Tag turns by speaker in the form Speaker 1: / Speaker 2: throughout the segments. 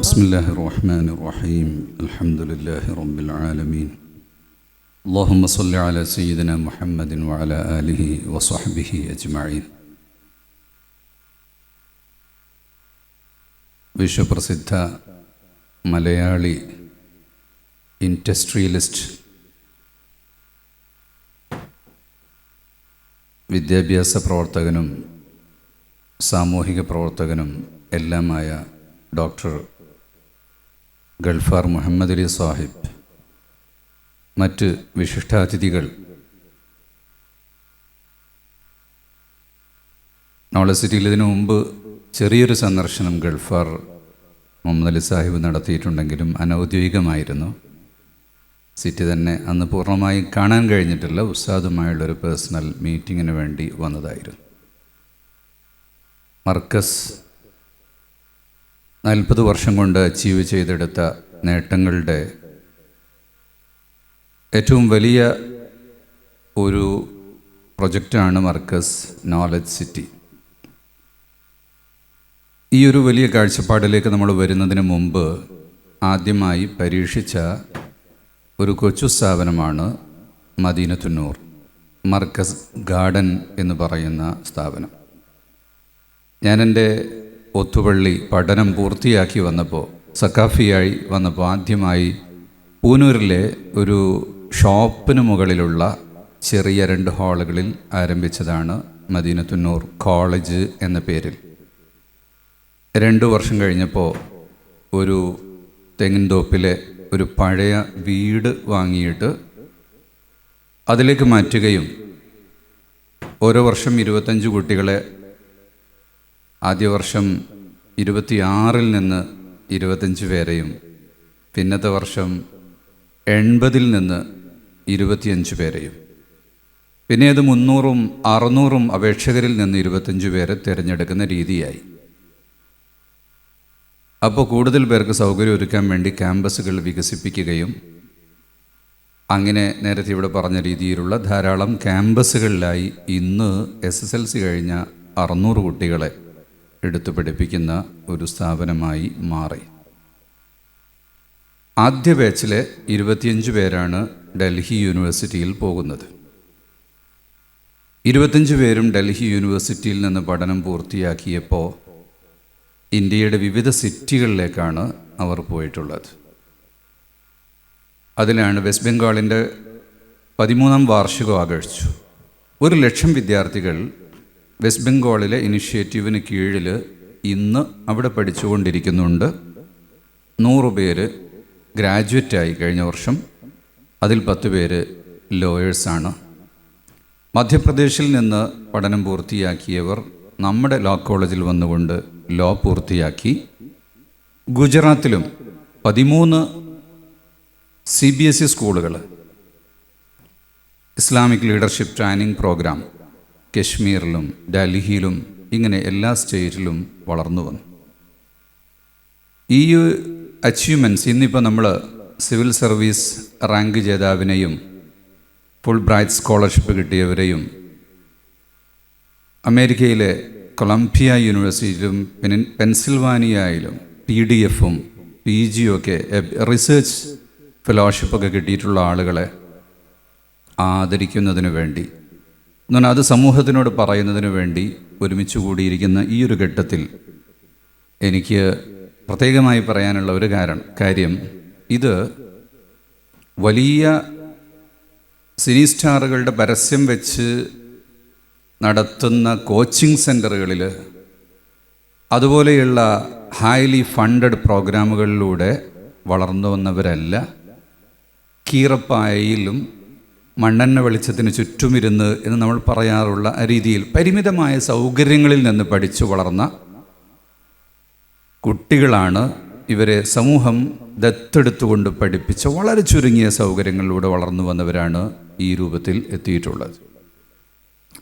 Speaker 1: بسم الله الرحمن الرحيم الحمد لله رب العالمين اللهم صل على سيدنا محمد وعلى آله وصحبه أجمعين വിശ്വപ്രസിദ്ധ Malayali industrialist വിദ്യാഭ്യാസ പ്രവർത്തകനും സാമൂഹിക പ്രവർത്തകനും എല്ലാമായ ഡോക്ടർ ഗൾഫാർ മുഹമ്മദ് അലി സാഹിബ് മറ്റ് വിശിഷ്ടാതിഥികൾ നോളജ് സിറ്റിയിൽ ഇതിനു മുമ്പ് ചെറിയൊരു സന്ദർശനം ഗൾഫാർ മുഹമ്മദ് അലി സാഹിബ് നടത്തിയിട്ടുണ്ടെങ്കിലും അനൗദ്യോഗികമായിരുന്നു. സിറ്റി തന്നെ അന്ന് പൂർണമായി കാണാൻ കഴിഞ്ഞിട്ടില്ല. ഉസ്താദുമായുള്ളൊരു പേഴ്സണൽ മീറ്റിങ്ങിന് വേണ്ടി വന്നതായിരുന്നു. മർക്കസ് നാൽപ്പത് വർഷം കൊണ്ട് അച്ചീവ് ചെയ്തെടുത്ത നേട്ടങ്ങളുടെ ഏറ്റവും വലിയ ഒരു പ്രൊജക്റ്റാണ് മർക്കസ് നോളജ് സിറ്റി. ഈ ഒരു വലിയ കാഴ്ചപ്പാടിലേക്ക് നമ്മൾ വരുന്നതിന് മുമ്പ് ആദ്യമായി പരീക്ഷിച്ച ഒരു കൊച്ചു സ്ഥാപനമാണ് മദീനത്തുന്നൂർ മർക്കസ് ഗാർഡൻ എന്ന് പറയുന്ന സ്ഥാപനം. ഞാൻ എന്റെ ഒത്തുപള്ളി പഠനം പൂർത്തിയാക്കി വന്നപ്പോൾ സക്കാഫിയായി വന്നപ്പോൾ ആദ്യമായി പൂനൂരിലെ ഒരു ഷോപ്പിന് മുകളിലുള്ള ചെറിയ രണ്ട് ഹാളുകളിൽ ആരംഭിച്ചതാണ് മദീനത്തുന്നൂർ കോളേജ് എന്ന പേരിൽ. രണ്ട് വർഷം കഴിഞ്ഞപ്പോൾ ഒരു തെങ്ങിൻതോപ്പിലെ ഒരു പഴയ വീട് വാങ്ങിയിട്ട് അതിലേക്ക് മാറ്റുകയും ഓരോ വർഷം ഇരുപത്തഞ്ച് കുട്ടികളെ ആദ്യ വർഷം ഇരുപത്തിയാറിൽ നിന്ന് ഇരുപത്തഞ്ച് പേരെയും പിന്നത്തെ വർഷം എൺപതിൽ നിന്ന് ഇരുപത്തിയഞ്ച് പേരെയും. പിന്നെ അത് മുന്നൂറും അറുന്നൂറും അപേക്ഷകരിൽ നിന്ന് ഇരുപത്തഞ്ച് പേരെ തിരഞ്ഞെടുക്കുന്ന രീതിയായി. അപ്പോൾ കൂടുതൽ പേർക്ക് സൗകര്യം ഒരുക്കാൻ വേണ്ടി ക്യാമ്പസുകൾ വികസിപ്പിക്കുകയും അങ്ങനെ നേരത്തെ ഇവിടെ പറഞ്ഞ രീതിയിലുള്ള ധാരാളം ക്യാമ്പസുകളിലായി ഇന്ന് എസ് എസ് എൽ സി കഴിഞ്ഞ അറുന്നൂറ് കുട്ടികളെ എടുത്തു പഠിപ്പിക്കുന്ന ഒരു സ്ഥാപനമായി മാറി. ആദ്യ ബാച്ചിലെ ഇരുപത്തിയഞ്ച് പേരാണ് ഡൽഹി യൂണിവേഴ്സിറ്റിയിൽ പോകുന്നത്. ഇരുപത്തഞ്ച് പേരും ഡൽഹി യൂണിവേഴ്സിറ്റിയിൽ നിന്ന് പഠനം പൂർത്തിയാക്കിയപ്പോൾ ഇന്ത്യയുടെ വിവിധ സിറ്റികളിലേക്കാണ് അവർ പോയിട്ടുള്ളത്. അതിലാണ് വെസ്റ്റ് ബംഗാളിന്റെ പതിമൂന്നാം വാർഷികം ആഘോഷിച്ചു. ഒരു ലക്ഷം വിദ്യാർത്ഥികൾ വെസ്റ്റ് ബംഗാളിലെ ഇനിഷ്യേറ്റീവിന് കീഴിൽ ഇന്ന് അവിടെ പഠിച്ചുകൊണ്ടിരിക്കുന്നുണ്ട്. നൂറ് പേര് ഗ്രാജുവേറ്റായി കഴിഞ്ഞ വർഷം. അതിൽ പത്ത് പേര് ലോയേഴ്സാണ്. മധ്യപ്രദേശിൽ നിന്ന് പഠനം പൂർത്തിയാക്കിയവർ നമ്മുടെ ലോ കോളേജിൽ വന്നുകൊണ്ട് ലോ പൂർത്തിയാക്കി ഗുജറാത്തിലും പതിമൂന്ന് സി ബി എസ് ഇ സ്കൂളുകൾ ഇസ്ലാമിക് ലീഡർഷിപ്പ് ട്രെയിനിങ് പ്രോഗ്രാം കശ്മീരിലും ഡൽഹിയിലും ഇങ്ങനെ എല്ലാ സ്റ്റേറ്റിലും വളർന്നു വന്നു. ഈ അച്ചീവ്മെന്റ്സ് ഇന്നിപ്പോൾ നമ്മൾ സിവിൽ സർവീസ് റാങ്ക് ജേതാവിനെയും ഫുൾ ബ്രൈറ്റ് സ്കോളർഷിപ്പ് കിട്ടിയവരെയും അമേരിക്കയിലെ കൊളംബിയ യൂണിവേഴ്സിറ്റിയിലും പിന്നെ പെൻസിൽവാനിയയിലും പി ഡി എഫും പി ജിയും ഒക്കെ റിസർച്ച് ഫെലോഷിപ്പൊക്കെ കിട്ടിയിട്ടുള്ള ആളുകളെ ആദരിക്കുന്നതിന് വേണ്ടി എന്നാൽ അത് സമൂഹത്തിനോട് പറയുന്നതിന് വേണ്ടി ഒരുമിച്ച് കൂടിയിരിക്കുന്ന ഈ ഒരു ഘട്ടത്തിൽ എനിക്ക് പ്രത്യേകമായി പറയാനുള്ള ഒരു കാരണം കാര്യം ഇത് വലിയ സിനി സ്റ്റാറുകളുടെ പരസ്യം വെച്ച് നടത്തുന്ന കോച്ചിങ് സെന്ററുകളിൽ അതുപോലെയുള്ള ഹൈലി ഫണ്ടഡ് പ്രോഗ്രാമുകളിലൂടെ വളർന്നു വന്നവരല്ല. കീറപ്പായയിലും മണ്ണെണ്ണ വെളിച്ചത്തിന് ചുറ്റുമിരുന്ന് എന്ന് നമ്മൾ പറയാറുള്ള രീതിയിൽ പരിമിതമായ സൗകര്യങ്ങളിൽ നിന്ന് പഠിച്ചു വളർന്ന കുട്ടികളാണ് ഇവരെ സമൂഹം ദത്തെടുത്തുകൊണ്ട് പഠിപ്പിച്ച വളരെ ചുരുങ്ങിയ സൗകര്യങ്ങളിലൂടെ വളർന്നു വന്നവരാണ് ഈ രൂപത്തിൽ എത്തിയിട്ടുള്ളത്.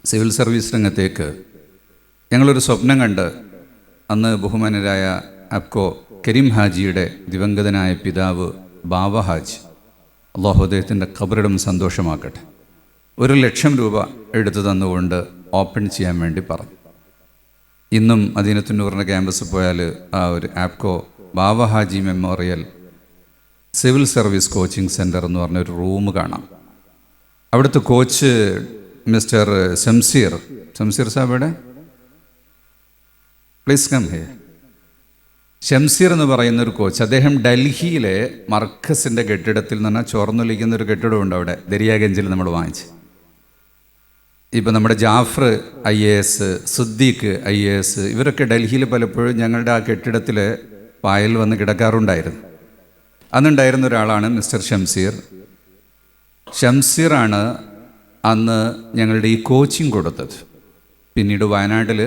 Speaker 1: സിവിൽ സർവീസ് രംഗത്തേക്ക് ഞങ്ങളൊരു സ്വപ്നം കണ്ട് അന്ന് ബഹുമാനരായ അബ്കോ കരീം ഹാജിയുടെ ദിവംഗതനായ പിതാവ് ബാബ ഹാജ് അള്ളാഹു അദ്ദേഹത്തിന്റെ ഖബറിടം സന്തോഷമാക്കട്ടെ. ഒരു ലക്ഷം രൂപ എടുത്തു തന്നുകൊണ്ട് ഓപ്പൺ ചെയ്യാൻ വേണ്ടി പറഞ്ഞു. ഇന്നും അദീനത്തുന്നൂറിന്റെ ക്യാമ്പസ് പോയാൽ ആ ഒരു Apco Baba Haji memorial civil service coaching centre എന്ന് പറഞ്ഞൊരു റൂം കാണാം. അവിടുത്തെ കോച്ച് മിസ്റ്റർ ശംസീർ. ശംസീർ എവിടെ? പ്ലീസ് കം ഹേ ഷംസീർ എന്ന് പറയുന്ന ഒരു കോച്ച്. അദ്ദേഹം ഡൽഹിയിലെ മർക്കസിന്റെ കെട്ടിടത്തിൽ നിന്ന് ചോർന്നൊലിക്കുന്ന ഒരു കെട്ടിടമുണ്ട് അവിടെ. ദരിയാഗഞ്ചിൽ നമ്മൾ വാങ്ങിച്ച്. ഇപ്പം നമ്മുടെ Jafar I A S Siddique I A S ഇവരൊക്കെ ഡൽഹിയിൽ പലപ്പോഴും ഞങ്ങളുടെ ആ കെട്ടിടത്തിൽ പായൽ വന്ന് കിടക്കാറുണ്ടായിരുന്നു. അന്നുണ്ടായിരുന്ന ഒരാളാണ് മിസ്റ്റർ ഷംസീർ ഷംസീറാണ് അന്ന് ഞങ്ങളുടെ ഈ കോച്ചിങ് കൊടുത്തത്. പിന്നീട് വയനാട്ടിൽ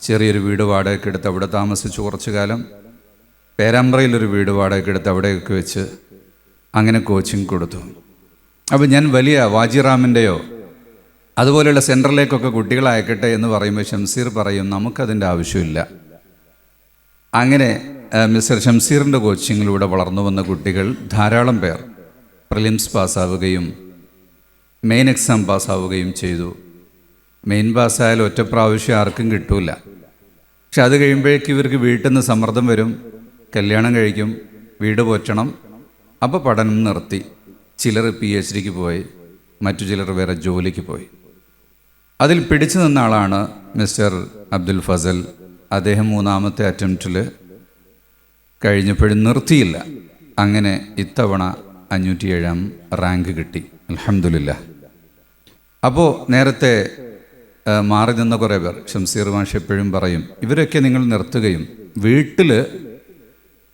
Speaker 1: ചെറിയൊരു വീട് വാടകയ്ക്ക് എടുത്ത് അവിടെ താമസിച്ച് കുറച്ചു കാലം പേരാമ്പ്രയിലൊരു വീട് വാടകയ്ക്ക് എടുത്ത് അവിടെയൊക്കെ വെച്ച് അങ്ങനെ കോച്ചിങ് കൊടുത്തു. അപ്പോൾ ഞാൻ വലിയ വാജിറാമിന്റെയോ അതുപോലെയുള്ള സെന്ററിലേക്കൊക്കെ കുട്ടികളെ അയക്കട്ടെ എന്ന് പറയുമ്പോൾ ഷംസീർ പറയും നമുക്കതിന്റെ ആവശ്യമില്ല. അങ്ങനെ മിസ്റ്റർ ഷംസീറിന്റെ കോച്ചിങ്ങിലൂടെ വളർന്നു വന്ന കുട്ടികൾ ധാരാളം പേർ പ്രിലിംസ് പാസ്സാവുകയും മെയിൻ എക്സാം പാസ്സാവുകയും ചെയ്തു. മെയിൻ പാസ്സായാൽ ഒറ്റ പ്രാവശ്യം ആർക്കും കിട്ടൂല. പക്ഷെ അത് കഴിയുമ്പോഴേക്ക് ഇവർക്ക് വീട്ടിൽ നിന്ന് സമ്മർദ്ദം വരും. കല്യാണം കഴിക്കും വീട് പോറ്റണം. അപ്പോൾ പഠനം നിർത്തി. ചിലർ പി എച്ച് ഡിക്ക് പോയി മറ്റു ചിലർ വേറെ ജോലിക്ക് പോയി. അതിൽ പിടിച്ചു നിന്ന ആളാണ് മിസ്റ്റർ അബ്ദുൽ ഫസൽ. അദ്ദേഹം മൂന്നാമത്തെ അറ്റംപ്റ്റിൽ കഴിഞ്ഞപ്പോഴും നിർത്തിയില്ല. അങ്ങനെ ഇത്തവണ അഞ്ഞൂറ്റിയേഴാം റാങ്ക് കിട്ടി. അലഹമില്ല അപ്പോൾ നേരത്തെ മാറി നിന്ന കുറേ പേർ ഷംസീർ മാഷ് എപ്പോഴും പറയും ഇവരൊക്കെ നിങ്ങൾ നിർത്തുകയും വീട്ടിൽ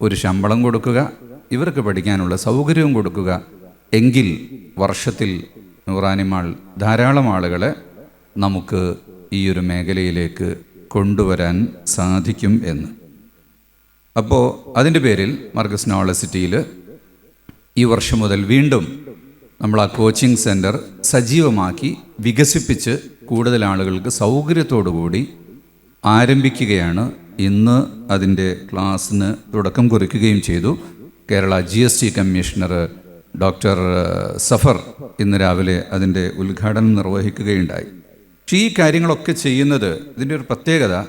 Speaker 1: ഒരു ശമ്പളം കൊടുക്കുക ഇവർക്ക് പഠിക്കാനുള്ള സൗകര്യവും കൊടുക്കുക എങ്കിൽ വർഷത്തിൽ നൂറാനിമാൾ ധാരാളം ആളുകളെ നമുക്ക് ഈ ഒരു മേഖലയിലേക്ക് കൊണ്ടുവരാൻ സാധിക്കും എന്ന്. അപ്പോൾ അതിന്റെ പേരിൽ മർഗസ് നോളസിറ്റിയിൽ ഈ വർഷം മുതൽ വീണ്ടും നമ്മൾ ആ കോച്ചിങ് സെന്റർ സജീവമാക്കി വികസിപ്പിച്ച് കൂടുതൽ ആളുകൾക്ക് സൗകര്യത്തോടു കൂടി ആരംഭിക്കുകയാണ്. ഇന്ന് അതിന്റെ ക്ലാസ്സിന് തുടക്കം കുറിക്കുകയും ചെയ്തു. Kerala G S T commissioner doctor Safar ഇന്ന് രാവിലെ അതിന്റെ ഉദ്ഘാടനം നിർവഹിക്കുകയുണ്ടായി. പക്ഷേ ഈ കാര്യങ്ങളൊക്കെ ചെയ്യുന്നത് ഇതിന്റെ ഒരു പ്രത്യേകത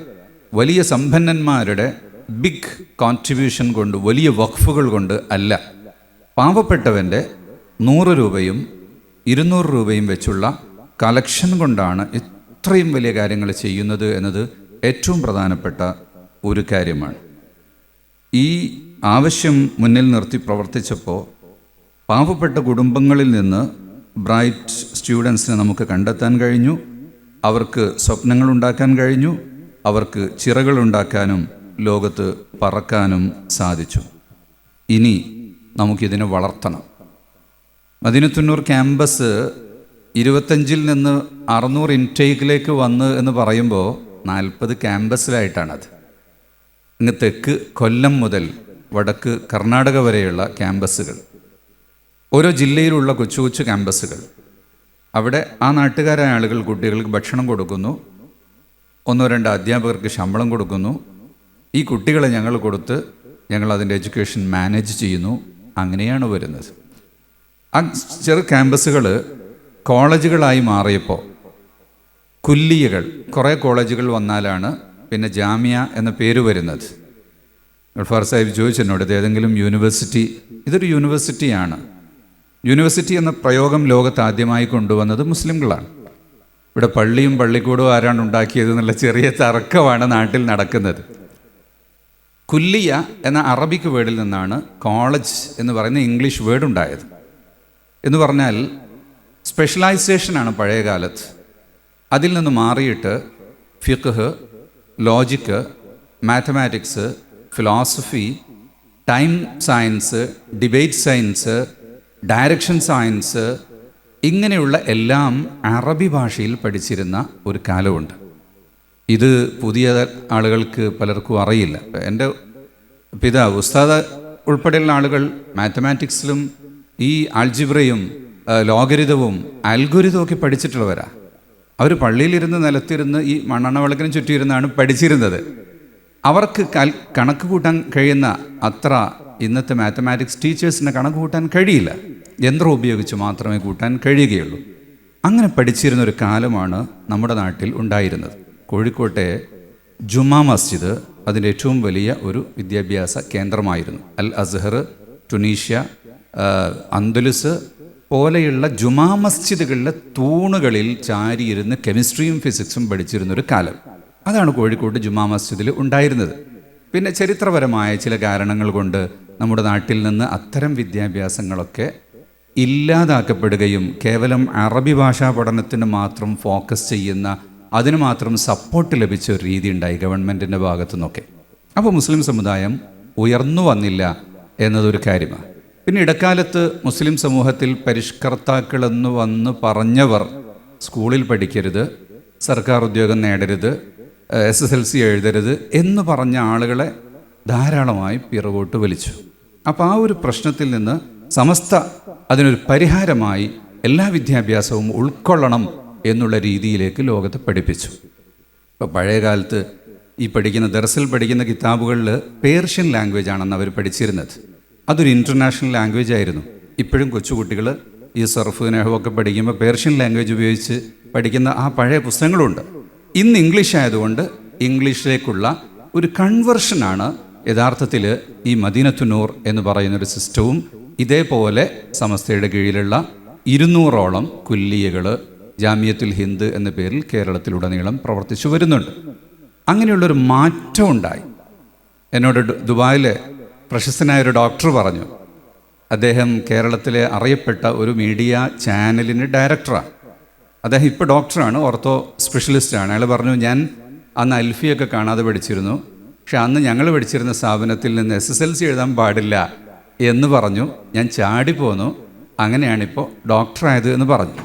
Speaker 1: വലിയ സമ്പന്നന്മാരുടെ ബിഗ് കോൺട്രിബ്യൂഷൻ കൊണ്ട് വലിയ വഖഫുകൾ കൊണ്ട് അല്ല. പാവപ്പെട്ടവന്റെ നൂറ് രൂപയും ഇരുന്നൂറ് രൂപയും വെച്ചുള്ള കളക്ഷൻ കൊണ്ടാണ് ഇത്രയും വലിയ കാര്യങ്ങൾ ചെയ്യുന്നത് എന്നത് ഏറ്റവും പ്രധാനപ്പെട്ട ഒരു കാര്യമാണ്. ഈ ആവശ്യം മുന്നിൽ നിർത്തി പ്രവർത്തിച്ചപ്പോൾ പാവപ്പെട്ട കുടുംബങ്ങളിൽ നിന്ന് ബ്രൈറ്റ് സ്റ്റുഡൻസിനെ നമുക്ക് കണ്ടെത്താൻ കഴിഞ്ഞു അവർക്ക് സ്വപ്നങ്ങൾ ഉണ്ടാക്കാൻ കഴിഞ്ഞു അവർക്ക് ചിറകൾ ഉണ്ടാക്കാനും ലോകത്ത് പറക്കാനും സാധിച്ചു. ഇനി നമുക്കിതിനെ വളർത്തണം. മദിനത്തുന്നൂർ ക്യാമ്പസ് ഇരുപത്തഞ്ചിൽ നിന്ന് അറുന്നൂറ് ഇൻടേക്കിലേക്ക് വന്ന് എന്ന് പറയുമ്പോൾ നാൽപ്പത് ക്യാമ്പസിലായിട്ടാണത്. ഇങ്ങ് തെക്ക് കൊല്ലം മുതൽ വടക്ക് കർണാടക വരെയുള്ള ക്യാമ്പസുകൾ. ഓരോ ജില്ലയിലുള്ള കൊച്ചു കൊച്ചു ക്യാമ്പസുകൾ. അവിടെ ആ നാട്ടുകാരായ ആളുകൾ കുട്ടികൾക്ക് ഭക്ഷണം കൊടുക്കുന്നു. ഒന്നോ രണ്ടോ അധ്യാപകർക്ക് ശമ്പളം കൊടുക്കുന്നു. ഈ കുട്ടികളെ ഞങ്ങൾ കൊടുത്ത് ഞങ്ങൾ അതിന്റെ എഡ്യൂക്കേഷൻ മാനേജ് ചെയ്യുന്നു. അങ്ങനെയാണ് വരുന്നത്. ആ ചെറു ക്യാമ്പസുകൾ കോളേജുകളായി മാറിയപ്പോൾ കുല്ലിയകൾ കുറേ കോളേജുകൾ വന്നാലാണ് പിന്നെ ജാമ്യ എന്ന പേര് വരുന്നത്. ഗൾഫാർ സാഹിബ് ചോദിച്ചെന്നോട് ഇത് ഏതെങ്കിലും യൂണിവേഴ്സിറ്റി? ഇതൊരു യൂണിവേഴ്സിറ്റിയാണ്. യൂണിവേഴ്സിറ്റി എന്ന പ്രയോഗം ലോകത്ത് ആദ്യമായി കൊണ്ടുവന്നത് മുസ്ലിങ്ങളാണ് ഇവിടെ പള്ളിയും പള്ളിക്കൂടും ആരാണ് ഉണ്ടാക്കിയത് എന്നുള്ള ചെറിയ തർക്കമാണ് നാട്ടിൽ നടക്കുന്നത്. കുല്ലിയ എന്ന അറബിക് വേർഡിൽ നിന്നാണ് കോളേജ് എന്ന് പറയുന്ന ഇംഗ്ലീഷ് വേർഡ് ഉണ്ടായത് എന്ന് പറഞ്ഞാൽ സ്പെഷ്യലൈസേഷനാണ് പഴയ കാലത്ത്. അതിൽ നിന്ന് മാറിയിട്ട് ഫിഖ് logic mathematics philosophy time science debate science direction science ഇങ്ങനെയുള്ള എല്ലാം അറബി ഭാഷയിൽ പഠിച്ചിരുന്ന ഒരു കാലമുണ്ട്. ഇത് പുതിയ ആളുകൾക്ക് പലർക്കും അറിയില്ല. എന്റെ പിതാവ് ഉസ്താദ് ഉൾപ്പെടെയുള്ള ആളുകൾ മാത്തമാറ്റിക്സിലും ഈ ആൾജിബ്രയും ലോകരിതവും അൽഗുരിതവും ഒക്കെ പഠിച്ചിട്ടുള്ളവരാ. അവർ പള്ളിയിലിരുന്ന് നിലത്തിരുന്ന് ഈ മണ്ണെണ്ണ വിളക്കിന് ചുറ്റിയിരുന്നാണ് പഠിച്ചിരുന്നത്. അവർക്ക് കണക്ക് കൂട്ടാൻ കഴിയുന്ന അത്ര ഇന്നത്തെ മാത്തമാറ്റിക്സ് ടീച്ചേഴ്സിന് കണക്ക് കൂട്ടാൻ കഴിയില്ല. യന്ത്രം ഉപയോഗിച്ച് മാത്രമേ കൂട്ടാൻ കഴിയുകയുള്ളൂ. അങ്ങനെ പഠിച്ചിരുന്ന ഒരു കാലമാണ് നമ്മുടെ നാട്ടിൽ ഉണ്ടായിരുന്നത്. കോഴിക്കോട്ടെ ജുമാ മസ്ജിദ് അതിന്റെ ഏറ്റവും വലിയ ഒരു വിദ്യാഭ്യാസ കേന്ദ്രമായിരുന്നു. അൽ അസ്ഹർ ടുണീഷ്യ ആ, അന്തലുസ് പോലെയുള്ള ജുമാ മസ്ജിദുകളിലെ തൂണുകളിൽ ചാരിയിരുന്ന് കെമിസ്ട്രിയും ഫിസിക്സും പഠിച്ചിരുന്നൊരു കാലം. അതാണ് കോഴിക്കോട് ജുമാ മസ്ജിദിൽ ഉണ്ടായിരുന്നത്. പിന്നെ ചരിത്രപരമായ ചില കാരണങ്ങൾ കൊണ്ട് നമ്മുടെ നാട്ടിൽ നിന്ന് അത്തരം വിദ്യാഭ്യാസങ്ങളൊക്കെ ഇല്ലാതാക്കപ്പെടുകയും കേവലം അറബി ഭാഷാ പഠനത്തിന് മാത്രം ഫോക്കസ് ചെയ്യുന്ന അതിന് മാത്രം സപ്പോർട്ട് ലഭിച്ച ഒരു രീതി ഉണ്ടായി ഗവൺമെന്റിന്റെ ഭാഗത്തു നിന്നൊക്കെ അപ്പോൾ മുസ്ലിം സമുദായം ഉയർന്നു വന്നില്ല എന്നതൊരു കാര്യമാണ്. പിന്നെ ഇടക്കാലത്ത് മുസ്ലിം സമൂഹത്തിൽ പരിഷ്കർത്താക്കളെന്ന് വന്ന് പറഞ്ഞവർ സ്കൂളിൽ പഠിക്കരുത് സർക്കാർ ഉദ്യോഗം നേടരുത് എസ് എസ് എൽ സി എഴുതരുത് എന്ന് പറഞ്ഞ ആളുകളെ ധാരാളമായി പിറകോട്ട് വലിച്ചു. അപ്പോൾ ആ ഒരു പ്രശ്നത്തിൽ നിന്ന് സമസ്ത അതിനൊരു പരിഹാരമായി എല്ലാ വിദ്യാഭ്യാസവും ഉൾക്കൊള്ളണം എന്നുള്ള രീതിയിലേക്ക് ലോകത്തെ പഠിപ്പിച്ചു. ഇപ്പോൾ പഴയ കാലത്ത് ഈ പഠിക്കുന്ന ദർസിൽ പഠിക്കുന്ന കിതാബുകളിൽ പേർഷ്യൻ ലാംഗ്വേജ് ആണെന്ന് അവർ പഠിച്ചിരുന്നത്. അതൊരു ഇന്റർനാഷണൽ ലാംഗ്വേജ് ആയിരുന്നു. ഇപ്പോഴും കൊച്ചുകുട്ടികൾ ഈ സർഫ് നെഹുവൊക്കെ പഠിക്കുമ്പോൾ പേർഷ്യൻ ലാംഗ്വേജ് ഉപയോഗിച്ച് പഠിക്കുന്ന ആ പഴയ പുസ്തകങ്ങളുണ്ട്. ഇന്ന് ഇംഗ്ലീഷ് ആയതുകൊണ്ട് ഇംഗ്ലീഷിലേക്കുള്ള ഒരു കൺവെർഷനാണ് യഥാർത്ഥത്തിൽ ഈ മദീനത്തുനൂർ എന്ന് പറയുന്ന ഒരു സിസ്റ്റവും ഇതേപോലെ സമസ്തയുടെ കീഴിലുള്ള ഇരുന്നൂറോളം കുല്ലിയകൾ ജാമിയത്തുൽ ഹിന്ദ് എന്ന പേരിൽ കേരളത്തിലുടനീളം പ്രവർത്തിച്ചു വരുന്നുണ്ട്. അങ്ങനെയുള്ളൊരു മാറ്റം ഉണ്ടായി. എന്നോട് ദുബായിലെ പ്രശസ്തനായ ഒരു ഡോക്ടർ പറഞ്ഞു അദ്ദേഹം കേരളത്തിലെ അറിയപ്പെട്ട ഒരു മീഡിയ ചാനലിന് ഡയറക്ടറാണ് അദ്ദേഹം ഇപ്പോൾ ഡോക്ടറാണ് ഓർത്തോ സ്പെഷ്യലിസ്റ്റാണ്. അയാൾ പറഞ്ഞു ഞാൻ അന്ന് അൽഫിയൊക്കെ കാണാതെ പഠിച്ചിരുന്നു. പക്ഷെ അന്ന് ഞങ്ങൾ പഠിച്ചിരുന്ന സ്ഥാപനത്തിൽ നിന്ന് എസ് എസ് എൽ സി എഴുതാൻ പാടില്ല എന്ന് പറഞ്ഞു. ഞാൻ ചാടി പോന്നു. അങ്ങനെയാണിപ്പോൾ ഡോക്ടറായത് എന്ന് പറഞ്ഞു.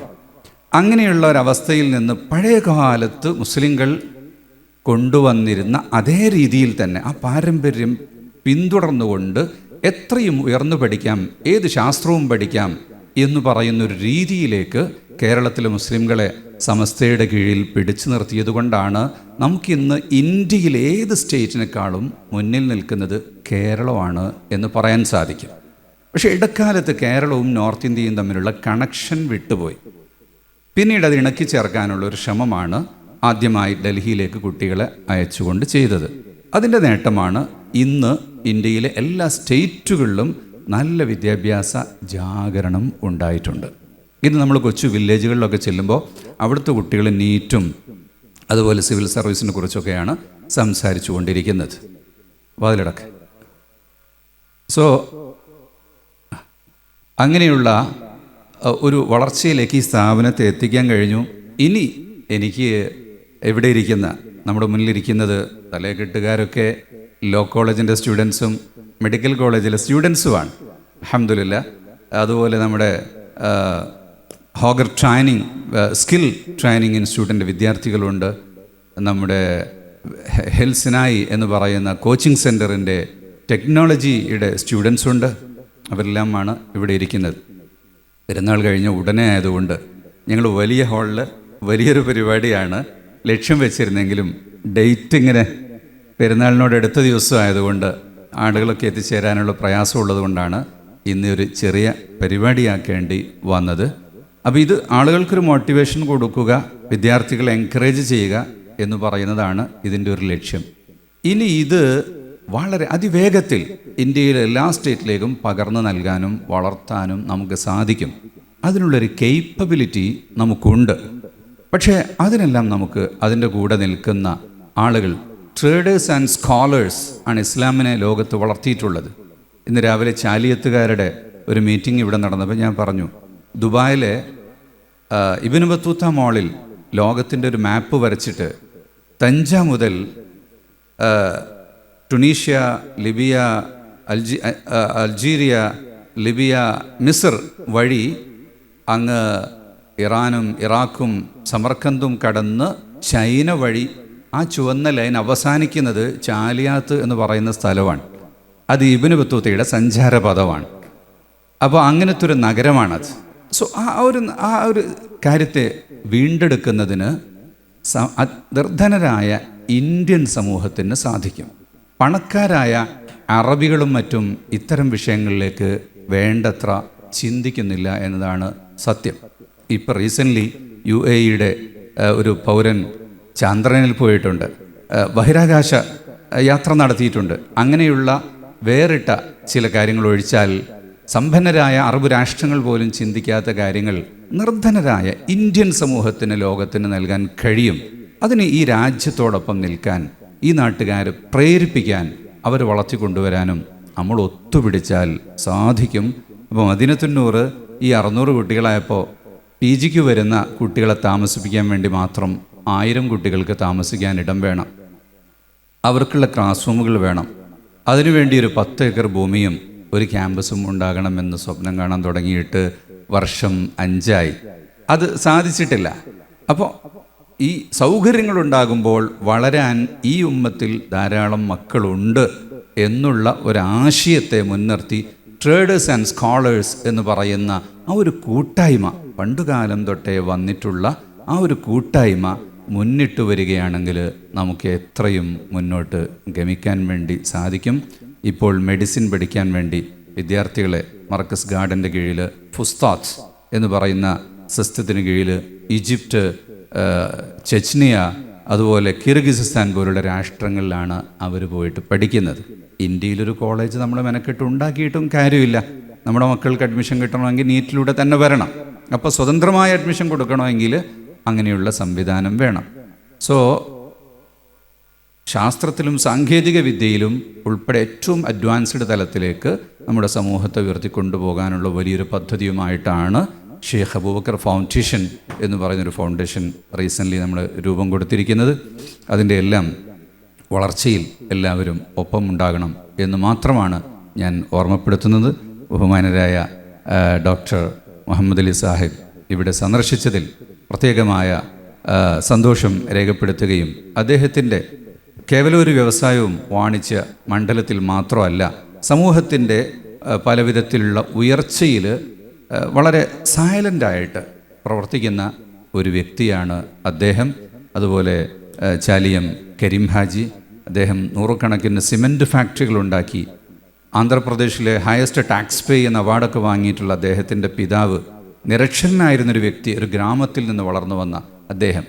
Speaker 1: അങ്ങനെയുള്ള ഒരവസ്ഥയിൽ നിന്ന് പഴയ കാലത്ത് മുസ്ലിങ്ങൾ കൊണ്ടുവന്നിരുന്ന അതേ രീതിയിൽ തന്നെ ആ പാരമ്പര്യം പിന്തുടർന്നുകൊണ്ട് എത്രയും ഉയർന്നു പഠിക്കാം ഏത് ശാസ്ത്രവും പഠിക്കാം എന്ന് പറയുന്ന ഒരു രീതിയിലേക്ക് കേരളത്തിലെ മുസ്ലിംകളെ സമസ്തയുടെ കീഴിൽ പിടിച്ചു നിർത്തിയതുകൊണ്ടാണ് നമുക്കിന്ന് ഇന്ത്യയിൽ ഏത് സ്റ്റേറ്റിനേക്കാളും മുന്നിൽ നിൽക്കുന്നത് കേരളമാണ് എന്ന് പറയാൻ സാധിക്കും. പക്ഷേ ഇടക്കാലത്ത് കേരളവും നോർത്ത് ഇന്ത്യയും തമ്മിലുള്ള കണക്ഷൻ വിട്ടുപോയി. പിന്നീട് അത് ഇണക്കി ചേർക്കാനുള്ള ഒരു ശ്രമമാണ് ആദ്യമായി ഡൽഹിയിലേക്ക് കുട്ടികളെ അയച്ചുകൊണ്ട് ചെയ്തത്. അതിന്റെ നേട്ടമാണ് ഇന്ന് ഇന്ത്യയിലെ എല്ലാ സ്റ്റേറ്റുകളിലും നല്ല വിദ്യാഭ്യാസ ജാഗരണം ഉണ്ടായിട്ടുണ്ട്. ഇന്ന് നമ്മൾ കൊച്ചു വില്ലേജുകളിലൊക്കെ ചെല്ലുമ്പോൾ അവിടുത്തെ കുട്ടികൾ നീറ്റും അതുപോലെ സിവിൽ സർവീസിനെ കുറിച്ചൊക്കെയാണ് സംസാരിച്ചു കൊണ്ടിരിക്കുന്നത്. വാതിലടക്ക് സോ അങ്ങനെയുള്ള ഒരു വളർച്ചയിലേക്ക് ഈ സ്ഥാപനത്തെ എത്തിക്കാൻ കഴിഞ്ഞു. ഇനി എനിക്ക് എവിടെ ഇരിക്കുന്ന നമ്മുടെ മുന്നിലിരിക്കുന്നത് തലയെക്കെട്ടുകാരൊക്കെ ലോ കോളേജിന്റെ സ്റ്റുഡൻസും മെഡിക്കൽ കോളേജിലെ സ്റ്റുഡൻസുമാണ്. അഹമ്മദില്ല അതുപോലെ നമ്മുടെ ഹോഗർ ട്രെയിനിങ് സ്കിൽ ട്രെയിനിങ് ഇൻസ്റ്റിറ്റ്യൂട്ടിന്റെ വിദ്യാർത്ഥികളുണ്ട്. നമ്മുടെ ഹെൽസിനായി എന്ന് പറയുന്ന കോച്ചിങ് സെന്ററിന്റെ ടെക്നോളജിയുടെ സ്റ്റുഡൻസ് ഉണ്ട് അവരെല്ലാമാണ് ഇവിടെ ഇരിക്കുന്നത്. പെരുന്നാൾ കഴിഞ്ഞ ഉടനെ ആയതുകൊണ്ട് ഞങ്ങൾ വലിയ ഹാളിൽ വലിയൊരു പരിപാടിയാണ് ലക്ഷ്യം വെച്ചിരുന്നെങ്കിലും ഡേറ്റ് ഇങ്ങനെ പെരുന്നാളിനോട് അടുത്ത ദിവസമായതുകൊണ്ട് ആളുകളൊക്കെ എത്തിച്ചേരാനുള്ള പ്രയാസമുള്ളത് കൊണ്ടാണ് ഇന്ന് ഒരു ചെറിയ പരിപാടിയാക്കേണ്ടി വന്നത്. അപ്പോൾ ഇത് ആളുകൾക്കൊരു മോട്ടിവേഷൻ കൊടുക്കുക വിദ്യാർത്ഥികളെ എൻകറേജ് ചെയ്യുക എന്ന് പറയുന്നതാണ് ഇതിന്റെ ഒരു ലക്ഷ്യം. ഇനി ഇത് വളരെ അതിവേഗത്തിൽ ഇന്ത്യയിലെ എല്ലാ സ്റ്റേറ്റിലേക്കും പകർന്നു നൽകാനും വളർത്താനും നമുക്ക് സാധിക്കും. അതിനുള്ളൊരു കേപ്പബിലിറ്റി നമുക്കുണ്ട്. പക്ഷേ അതിനെല്ലാം നമുക്ക് അതിന്റെ കൂടെ നിൽക്കുന്ന ആളുകൾ ട്രേഡേഴ്സ് ആൻഡ് സ്കോളേഴ്സ് ആണ് ഇസ്ലാമിനെ ലോകത്ത് വളർത്തിയിട്ടുള്ളത്. ഇന്ന് രാവിലെ ചാലിയത്തുകാരുടെ ഒരു മീറ്റിംഗ് ഇവിടെ നടന്നപ്പോൾ ഞാൻ പറഞ്ഞു ദുബായിലെ ഇബിന് ബത്തൂത്ത മോളിൽ ലോകത്തിന്റെ ഒരു മാപ്പ് വരച്ചിട്ട് തഞ്ച മുതൽ ടുണീഷ്യ ലിബിയ അൽജി അൽജീരിയ ലിബിയ മിസർ വഴി അങ്ങ് ഇറാനും ഇറാഖും സമർക്കന്തും കടന്ന് ചൈന വഴി ആ ചുവന്ന ലൈൻ അവസാനിക്കുന്നത് ചാലിയാത്ത് എന്ന് പറയുന്ന സ്ഥലമാണ്. അത് ഇബിന് ബത്തൂത്തയുടെ സഞ്ചാരപഥമാണ്. അപ്പോൾ അങ്ങനത്തെ ഒരു നഗരമാണത്. സോ ആ ഒരു ആ ഒരു കാര്യത്തെ വീണ്ടെടുക്കുന്നതിന് നിർധനരായ ഇന്ത്യൻ സമൂഹത്തിന് സാധിക്കും. പണക്കാരായ അറബികളും മറ്റും ഇത്തരം വിഷയങ്ങളിലേക്ക് വേണ്ടത്ര ചിന്തിക്കുന്നില്ല എന്നതാണ് സത്യം. ഇപ്പോൾ റീസെന്റ്ലി യു എ ഇയുടെ ഒരു പൗരൻ ചന്ദ്രനിൽ പോയിട്ടുണ്ട്. ബഹിരാകാശ യാത്ര നടത്തിയിട്ടുണ്ട്. അങ്ങനെയുള്ള വേറിട്ട ചില കാര്യങ്ങൾ ഒഴിച്ചാൽ സമ്പന്നരായ അറബ് രാഷ്ട്രങ്ങൾ പോലും ചിന്തിക്കാത്ത കാര്യങ്ങൾ നിർധനരായ ഇന്ത്യൻ സമൂഹത്തിന് ലോകത്തിന് നൽകാൻ കഴിയും. അതിന് ഈ രാജ്യത്തോടൊപ്പം നിൽക്കാൻ ഈ നാട്ടുകാരെ പ്രേരിപ്പിക്കാൻ അവർ വളർത്തിക്കൊണ്ടുവരാനും നമ്മൾ ഒത്തുപിടിച്ചാൽ സാധിക്കും. അപ്പോൾ മദിനത്തുന്നൂറ് ഈ അറുന്നൂറ് കുട്ടികളായപ്പോൾ പി ജിക്ക് വരുന്ന കുട്ടികളെ താമസിപ്പിക്കാൻ വേണ്ടി മാത്രം ആയിരം കുട്ടികൾക്ക് താമസിക്കാൻ ഇടം വേണം. അവർക്കുള്ള ക്ലാസ് റൂമുകൾ വേണം അതിനുവേണ്ടി ഒരു പത്ത് ഏക്കർ ഭൂമിയും ഒരു ക്യാമ്പസും ഉണ്ടാകണമെന്ന് സ്വപ്നം കാണാൻ തുടങ്ങിയിട്ട് വർഷം അഞ്ചായി. അത് സാധിച്ചിട്ടില്ല. അപ്പോൾ ഈ സൗകര്യങ്ങളുണ്ടാകുമ്പോൾ വളരാൻ ഈ ഉമ്മത്തിൽ ധാരാളം മക്കളുണ്ട് എന്നുള്ള ഒരാശയത്തെ മുൻനിർത്തി ട്രേഡേഴ്സ് ആൻഡ് സ്കോളേഴ്സ് എന്ന് പറയുന്ന ആ ഒരു കൂട്ടായ്മ പണ്ടുകാലം തൊട്ടേ വന്നിട്ടുള്ള ആ ഒരു കൂട്ടായ്മ മുന്നിട്ട് വരികയാണെങ്കിൽ നമുക്ക് എത്രയും മുന്നോട്ട് ഗമിക്കാൻ വേണ്ടി സാധിക്കും. ഇപ്പോൾ മെഡിസിൻ പഠിക്കാൻ വേണ്ടി വിദ്യാർത്ഥികളെ മർക്കസ് ഗാർഡന്റെ കീഴിൽ ഫുസ്താത്ത് എന്ന് പറയുന്ന സിസ്റ്റത്തിന് കീഴിൽ ഈജിപ്റ്റ് ചെച്നിയ അതുപോലെ കിർഗിസിസ്ഥാൻ പോലുള്ള രാഷ്ട്രങ്ങളിലാണ് അവർ പോയിട്ട് പഠിക്കുന്നത്. ഇന്ത്യയിലൊരു കോളേജ് നമ്മൾ മെനക്കെട്ട് ഉണ്ടാക്കിയിട്ടും കാര്യമില്ല. നമ്മുടെ മക്കൾക്ക് അഡ്മിഷൻ കിട്ടണമെങ്കിൽ നീറ്റിലൂടെ തന്നെ വരണം. അപ്പോൾ സ്വതന്ത്രമായ അഡ്മിഷൻ കൊടുക്കണമെങ്കിൽ അങ്ങനെയുള്ള സംവിധാനം വേണം. സോ ശാസ്ത്രത്തിലും സാങ്കേതിക വിദ്യയിലും ഉൾപ്പെടെ ഏറ്റവും അഡ്വാൻസ്ഡ് തലത്തിലേക്ക് നമ്മുടെ സമൂഹത്തെ ഉയർത്തിക്കൊണ്ടുപോകാനുള്ള വലിയൊരു പദ്ധതിയുമായിട്ടാണ് ഷെയ്ഖ് അബൂബക്കർ ഫൗണ്ടേഷൻ എന്ന് പറയുന്നൊരു ഫൗണ്ടേഷൻ റീസെന്റ്ലി നമ്മൾ രൂപം കൊടുത്തിരിക്കുന്നത്. അതിന്റെ എല്ലാം വളർച്ചയിൽ എല്ലാവരും ഒപ്പമുണ്ടാകണം എന്ന് മാത്രമാണ് ഞാൻ ഓർമ്മപ്പെടുത്തുന്നത്. ബഹുമാനരായ ഡോക്ടർ മുഹമ്മദ് അലി സാഹിബ് ഇവിടെ സന്ദർശിച്ചതിൽ പ്രത്യേകമായ സന്തോഷം രേഖപ്പെടുത്തുകയും അദ്ദേഹത്തിന്റെ കേവലം ഒരു വ്യവസായവും വാണിജ്യ മണ്ഡലത്തിൽ മാത്രമല്ല സമൂഹത്തിന്റെ പല പലവിധത്തിലുള്ള ഉയർച്ചയിൽ വളരെ സൈലന്റായിട്ട് പ്രവർത്തിക്കുന്ന ഒരു വ്യക്തിയാണ് അദ്ദേഹം. അതുപോലെ ചാലിയം കരീം ഹാജി അദ്ദേഹം നൂറുകണക്കിന് സിമന്റ് ഫാക്ടറികൾ ഉണ്ടാക്കി. ആന്ധ്രാപ്രദേശിലെ ഹയസ്റ്റ് ടാക്സ് പേ എന്ന അവാർഡൊക്കെ വാങ്ങിയിട്ടുള്ള അദ്ദേഹത്തിന്റെ പിതാവ് നിരക്ഷരനായിരുന്നൊരു വ്യക്തി ഒരു ഗ്രാമത്തിൽ നിന്ന് വളർന്നു വന്ന അദ്ദേഹം.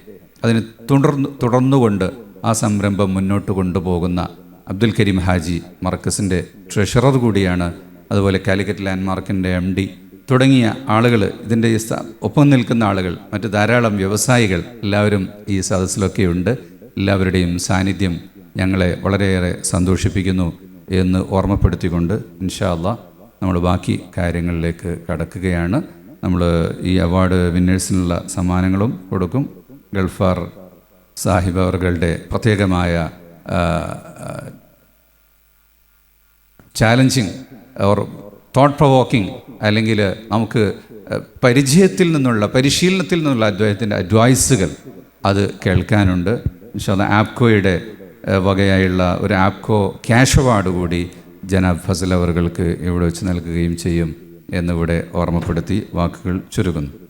Speaker 1: അതിന് തുടർന്നു തുടർന്നുകൊണ്ട് ആ സംരംഭം മുന്നോട്ട് കൊണ്ടുപോകുന്ന അബ്ദുൽ കരീം ഹാജി മർക്കസിന്റെ ട്രഷറർ കൂടിയാണ്. അതുപോലെ കാലിക്കറ്റ് ലാൻഡ്മാർക്കിന്റെ എം ഡി തുടങ്ങിയ ആളുകൾ ഇതിന്റെ ഒപ്പം നിൽക്കുന്ന ആളുകൾ മറ്റ് ധാരാളം വ്യവസായികൾ എല്ലാവരും ഈ സദസ്സിലൊക്കെ ഉണ്ട് എല്ലാവരുടെയും സാന്നിധ്യം ഞങ്ങളെ വളരെയേറെ സന്തോഷിപ്പിക്കുന്നു എന്ന് ഓർമ്മപ്പെടുത്തിക്കൊണ്ട് ഇൻഷാല്ല നമ്മൾ ബാക്കി കാര്യങ്ങളിലേക്ക് കടക്കുകയാണ്. നമ്മൾ ഈ അവാർഡ് വിന്നേഴ്സിനുള്ള സമ്മാനങ്ങളും കൊടുക്കും. ഗൾഫാർ സാഹിബ് അവർകളുടെ പ്രത്യേകമായ ചാലഞ്ചിങ് ഓർ തോട്ട് പ്രൊവോക്കിംഗ് അല്ലെങ്കിൽ നമുക്ക് പരിചയത്തിൽ നിന്നുള്ള പരിശീലനത്തിൽ നിന്നുള്ള അദ്ദേഹത്തിന്റെ അഡ്വൈസുകൾ അത് കേൾക്കാനുണ്ട്. ഇൻഷാല്ല ആപ്കോയുടെ വകയായുള്ള ഒരു ആപ്കോ ക്യാഷ് അവാർഡ് കൂടി ജനാബ് ഫസൽ അവർക്ക് ഇവിടെ വെച്ച് നൽകുകയും ചെയ്യും. എന്നിവിടെ ഓർമ്മപ്പെടുത്തി വാക്കുകൾ ചുരുക്കുന്നു.